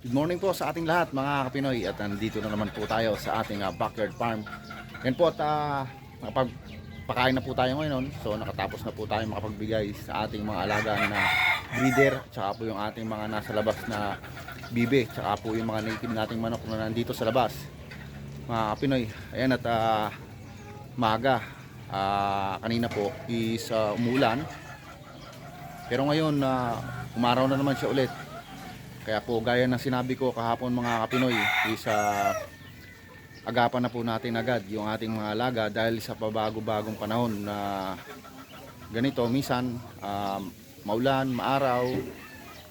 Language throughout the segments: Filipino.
Good morning po sa ating lahat mga kapinoy. At nandito na naman po tayo sa ating ah, backyard farm. Yan po at uh, nakapagpakain na po tayo ngayon so nakatapos na po tayo makapagbigay sa ating mga alaga na breeder. Tsaka po yung ating mga nasa labas na bibe. Tsaka po yung mga native nating manok na nandito sa labas. Mga kapinoy, ayan at ah, maga Ah, kanina po is ah, umulan pero ngayon na umaraw na naman siya ulit kaya po gaya ng sinabi ko kahapon mga kapinoy is ah, agapan na po natin agad yung ating mga alaga dahil sa pabago-bagong panahon na ganito minsan um, maulan, maaraw.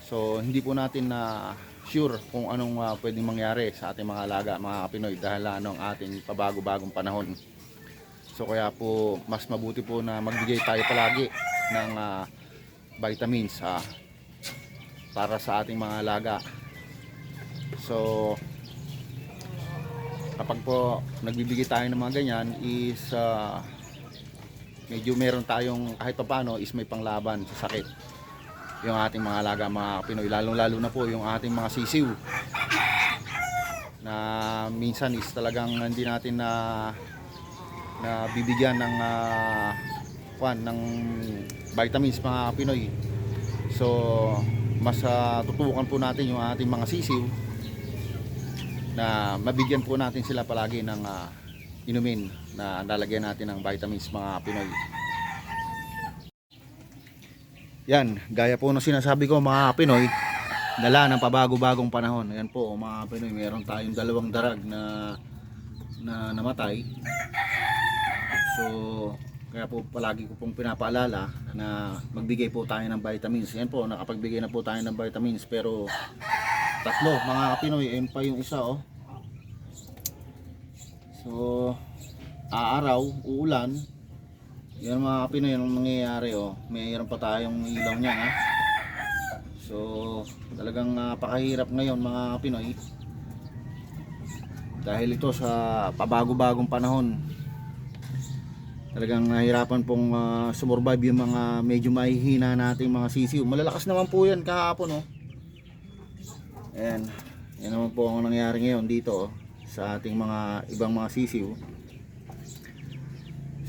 So hindi po natin na sure kung anong ah, pwedeng mangyari sa ating mga alaga mga kapinoy dahil ano ating pabago-bagong panahon. So kaya po mas mabuti po na magbigay tayo palagi ng ah, vitamins ah, para sa ating mga alaga. So kapag po nagbibigay tayo ng mga ganyan is ah, medyo meron tayong kahit pa paano is may panglaban sa sakit. Yung ating mga alaga mga Pinoy. Lalong lalo na po yung ating mga sisiw. Na minsan is talagang hindi natin na na bibigyan ng ah, kwan ng vitamins mga Pinoy. So mas ah, tutukan po natin yung ating mga sisiw na mabigyan po natin sila palagi ng ah, inumin na lalagyan natin ng vitamins mga Pinoy. Yan, gaya po ng sinasabi ko mga Pinoy, dala ng pabago-bagong panahon. Yan po mga Pinoy, meron tayong dalawang darag na na namatay. So, kaya po palagi ko pong pinapaalala na magbigay po tayo ng vitamins. Yan po, nakapagbigay na po tayo ng vitamins pero tatlo mga Pinoy, ayun pa yung isa oh. So, aaraw, uulan. Yan mga Pinoy, yung nangyayari oh. Mayroon pa tayong ilaw niya ha. So, talagang napakahirap ngayon mga Pinoy. Dahil ito sa pabago-bagong panahon. Talagang nahirapan pong ah, sumurvive yung mga medyo mahihina nating mga sisiw. Malalakas naman po yan kahapon oh. Ayan. Yan naman po ang nangyari ngayon dito oh, sa ating mga ibang mga sisiw.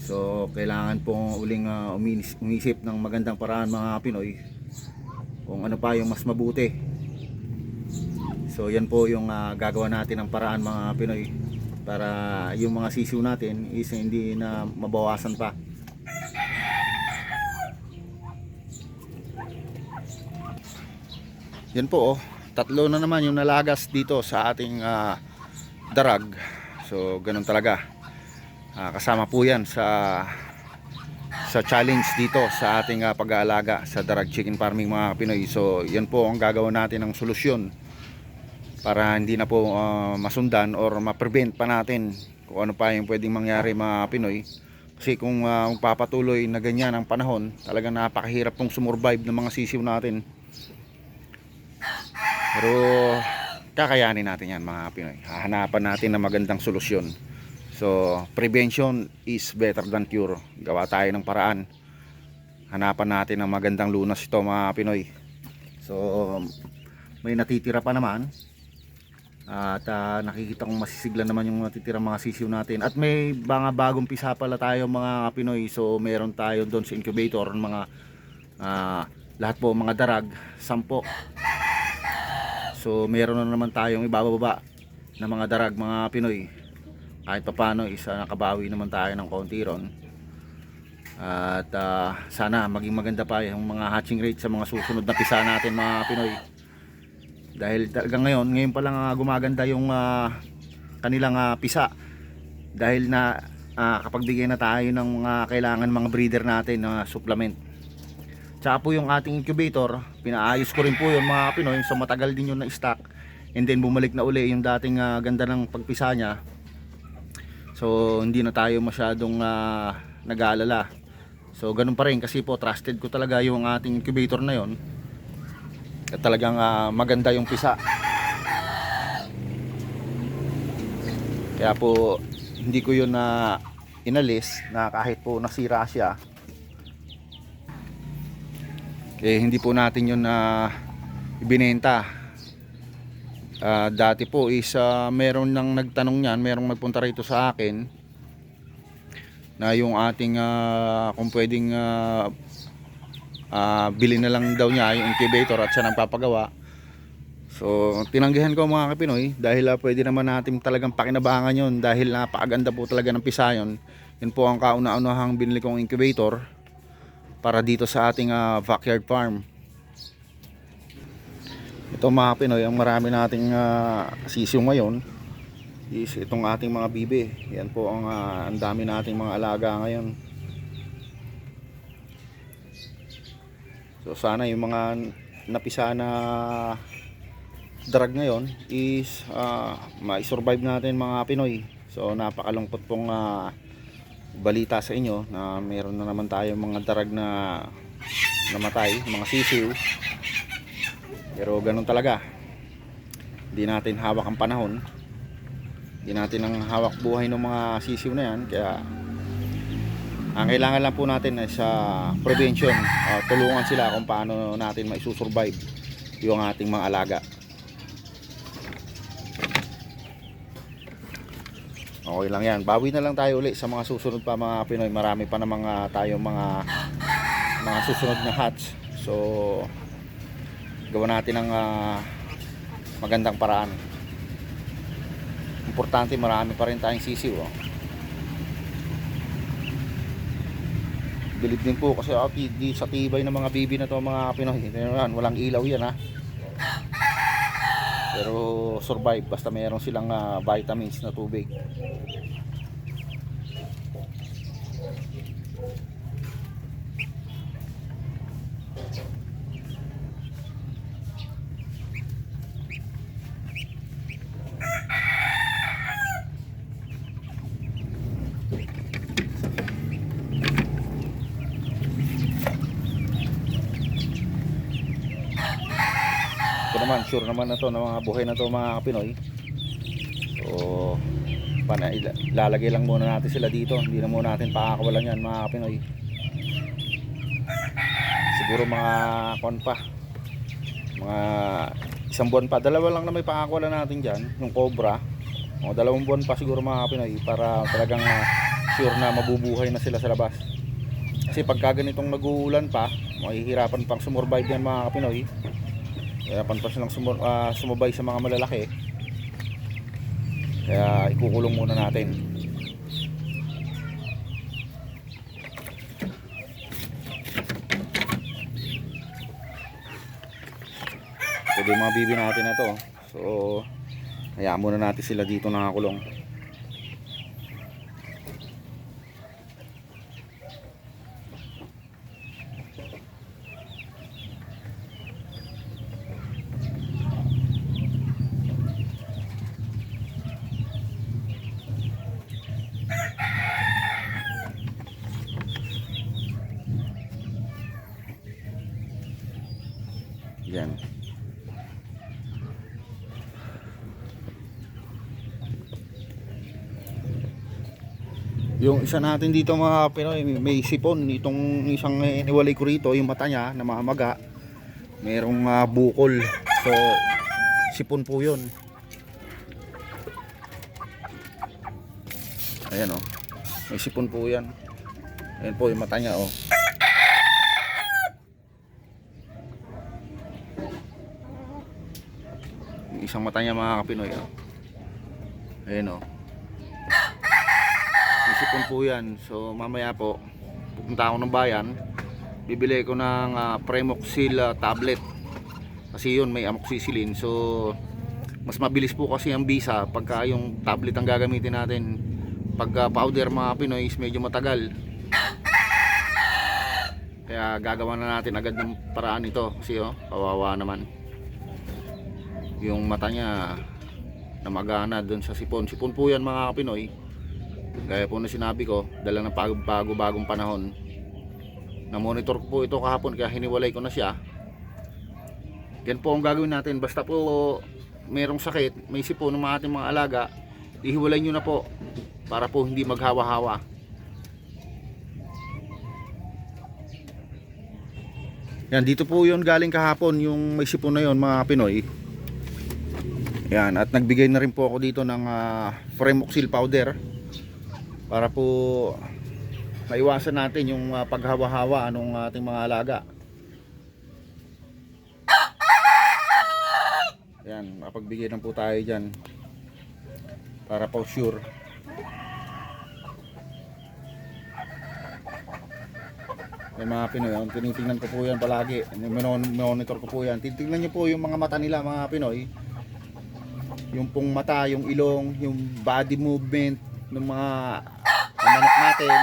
So, kailangan pong uling ah, uminis- umisip ng magandang paraan mga Pinoy kung ano pa yung mas mabuti. So, yan po yung ah, gagawa natin ng paraan mga Pinoy para yung mga sisiw natin is hindi na mabawasan pa. Yan po oh, tatlo na naman yung nalagas dito sa ating ah, darag. So, ganun talaga. Ah, kasama po yan sa sa challenge dito sa ating ah, pag-aalaga sa darag chicken farming mga Pinoy. So, yan po ang gagawin natin ng solusyon para hindi na po ah, masundan or ma-prevent pa natin kung ano pa yung pwedeng mangyari mga Pinoy. Kasi kung uh, papatuloy na ganyan ang panahon, talagang napakahirap pong sumurvive ng mga sisiw natin. Pero kakayanin natin yan mga Pinoy. Hahanapan natin ng magandang solusyon. So, prevention is better than cure. Gawa tayo ng paraan. Hanapan natin ng magandang lunas ito mga Pinoy. So, may natitira pa naman. At ah, nakikita kong masisigla naman yung natitirang mga sisiw natin. At may mga bagong pisa pala tayo mga Pinoy. So, meron tayo doon sa incubator mga ah, lahat po mga darag, sampo. So, meron na naman tayong ibababa na mga darag mga Pinoy. Kahit pa paano, isa nakabawi naman tayo ng konti ron. At ah, sana maging maganda pa yung mga hatching rate sa mga susunod na pisa natin mga Pinoy. Dahil talagang ngayon, ngayon pa lang ah, gumaganda yung ah, kanilang ah, pisa. Dahil na ah, kapag bigyan na tayo ng mga kailangan mga breeder natin na supplement. Tsaka po yung ating incubator, pinaayos ko rin po yun mga Pinoy. So matagal din yun na stock. And then bumalik na uli yung dating ah, ganda ng pagpisa niya. So hindi na tayo masyadong ah, nag-aalala. So ganun pa rin kasi po trusted ko talaga yung ating incubator na yon. At talagang ah, maganda yung pisa. Kaya po hindi ko yun na inalis na kahit po nasira siya eh hindi po natin yun na ibinenta Ah, dati po is ah, meron nang nagtanong niyan, merong nagpunta rito sa akin na yung ating ah, kung pwedeng ah, ah, bili na lang daw niya yung incubator at siya nang papagawa. So, tinanggihan ko mga kapinoy dahil ah, pwede naman natin talagang pakinabangan yon dahil napakaganda po talaga ng pisayon. Yun po ang kauna-unahang binili kong incubator para dito sa ating ah, backyard farm. Ito mga Pinoy, ang marami nating uh, sisiw ngayon is itong ating mga bibi. Yan po ang ah, ang dami nating mga alaga ngayon. So sana yung mga napisa na drag ngayon is uh, ma-survive natin mga Pinoy. So napakalungkot pong ah, balita sa inyo na meron na naman tayo mga darag na namatay, mga sisiw. Pero ganun talaga. Hindi natin hawak ang panahon. Hindi natin ang hawak buhay ng mga sisiw na yan. Kaya ang kailangan lang po natin ay sa prevention. Uh, tulungan sila kung paano natin maisusurvive yung ating mga alaga. Okay lang yan. Bawi na lang tayo uli sa mga susunod pa mga Pinoy. Marami pa na mga tayo mga mga susunod na hatch. So gawa natin ng ah, magandang paraan. Importante marami pa rin tayong sisiw. Oh. Bilib din po kasi ah, di, sa tibay ng mga bibi na to mga Pinoy. Yan, Walang ilaw yan ha. Pero survive basta mayroon silang ah, vitamins na tubig. Naman, sure naman na to na mga buhay na to mga Pinoy. So, pana, ilalagay lang muna natin sila dito. Hindi na muna natin pakakawalan yan mga Pinoy. Siguro mga kon pa. Mga isang buwan pa. Dalawa lang na may pakakawalan natin dyan. Yung cobra. O, dalawang buwan pa siguro mga Pinoy para talagang ah, sure na mabubuhay na sila sa labas. Kasi pagka ganitong nag-uulan pa, mahihirapan pang sumurvive yan mga Pinoy. Kaya panpas lang sumur, ah, sumabay sa mga malalaki. Kaya ikukulong muna natin. Yung mga bibi natin na to. So, hayaan muna natin sila dito nakakulong. Yan. Yung isa natin dito mga Pinoy, may- sipon. Itong isang eh, niwalay ko rito, yung mata niya, namamaga. Merong ah, bukol. So, sipon po yun. Ayan oh. May sipon po yan. Ayan po yung mata niya oh. Isang mata niya mga kapinoy oh. Ayan oh. May sipon po yan. So mamaya po, pupunta ako ng bayan. Bibili ko ng ah, Premoxil ah, tablet. Kasi yun may amoxicillin. So mas mabilis po kasi ang visa pagka yung tablet ang gagamitin natin. Pagka powder mga Pinoy is medyo matagal. Kaya gagawa na natin agad ng paraan ito kasi oh, kawawa naman. Yung mata niya namagana doon sa sipon. Sipon po yan mga Pinoy. Gaya po na sinabi ko, dala ng pag- bago-bagong panahon. Na-monitor ko po ito kahapon kaya hiniwalay ko na siya. Yan po ang gagawin natin. Basta po merong sakit, may sipon ng mga ating mga alaga, ihiwalay nyo na po para po hindi maghawa-hawa. Yan, dito po yun galing kahapon yung may sipon na yon mga Pinoy. Yan, at nagbigay na rin po ako dito ng uh, Fremoxil powder para po maiwasan natin yung ah, paghawa-hawa ng ating mga alaga. Yan, mapagbigay na po tayo dyan para po sure. May mga Pinoy, tinitingnan ko po yan palagi. Monitor ko po yan. Titingnan niyo po yung mga mata nila mga Pinoy. Yung pong mata, yung ilong, yung body movement ng mga manok natin.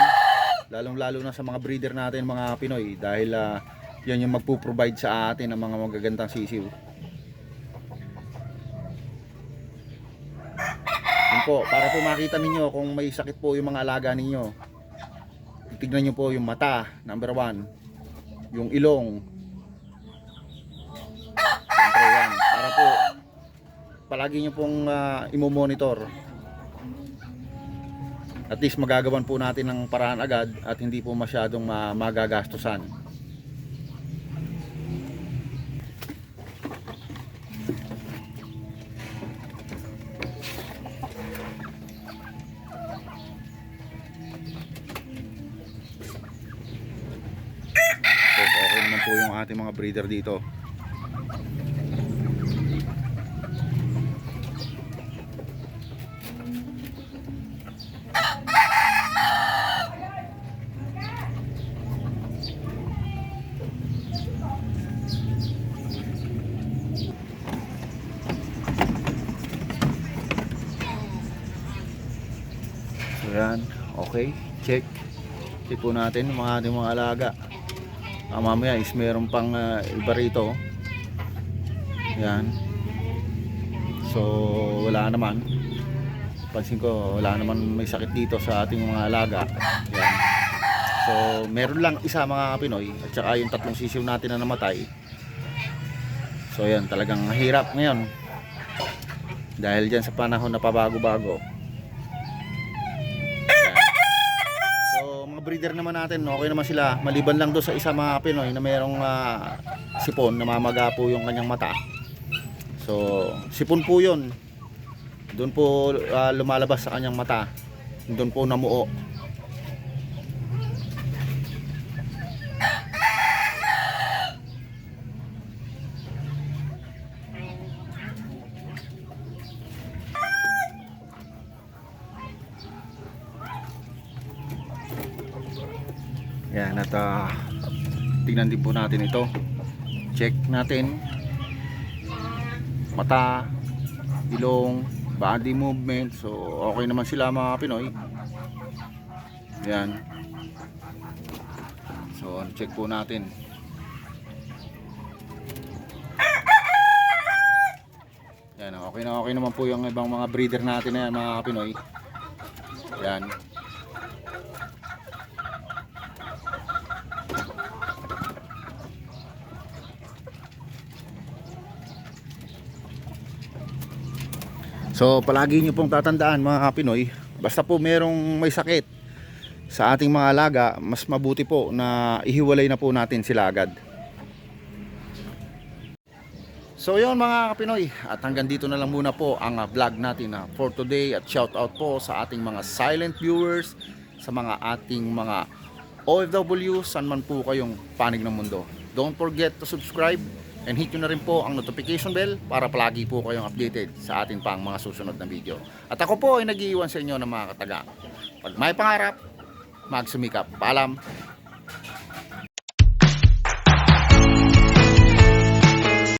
Lalong lalo na sa mga breeder natin mga Pinoy. Dahil ah, yan yung magpo-provide sa atin ng mga magagandang sisiw. Yun po, para po makita ninyo kung may sakit po yung mga alaga ninyo. Tignan nyo po yung mata, number one. Yung ilong. Siyempre yan. Para po, palagi nyo pong uh, imo-monitor. At least magagawan po natin ng paraan agad at hindi po masyadong ma- magagastusan. Okay naman po yung ating mga breeder dito. So yan, okay, check. Check po natin mga ating mga alaga. Ah, mamaya is meron pang ah, iba rito. Yan. So, wala naman. Pansin ko, wala naman may sakit dito sa ating mga alaga. Yan. So, meron lang isa mga Pinoy at saka yung tatlong sisiw natin na namatay. So, yan, talagang hirap ngayon. Dahil dyan sa panahon na pabago-bago. So, mga breeder naman natin, okay naman sila. Maliban lang doon sa isa mga Pinoy na mayroong ah, sipon, namamaga po yung kanyang mata. So, sipon po yun. Doon po ah, lumalabas sa kanyang mata. Doon po namuo. Yan at ah, tingnan din po natin ito. Check natin mata, ilong, body movement. So okay naman sila mga Pinoy. Yan. So check po natin. Yan, okay na okay naman po yung ibang mga breeder natin na yan mga Pinoy. Yan. So palagi nyo pong tatandaan mga Pinoy, basta po merong may sakit sa ating mga alaga, mas mabuti po na ihiwalay na po natin sila agad. So yun mga Pinoy, at hanggang dito na lang muna po ang ah, vlog natin na for today at shout out po sa ating mga silent viewers, sa mga ating mga OFW, saan man po kayong panig ng mundo. Don't forget to subscribe and hit nyo na rin po ang notification bell para palagi po kayong updated sa ating pang mga susunod na video. At ako po ay nag-iiwan sa inyo ng mga kataga. Pag may pangarap, magsumikap. Paalam!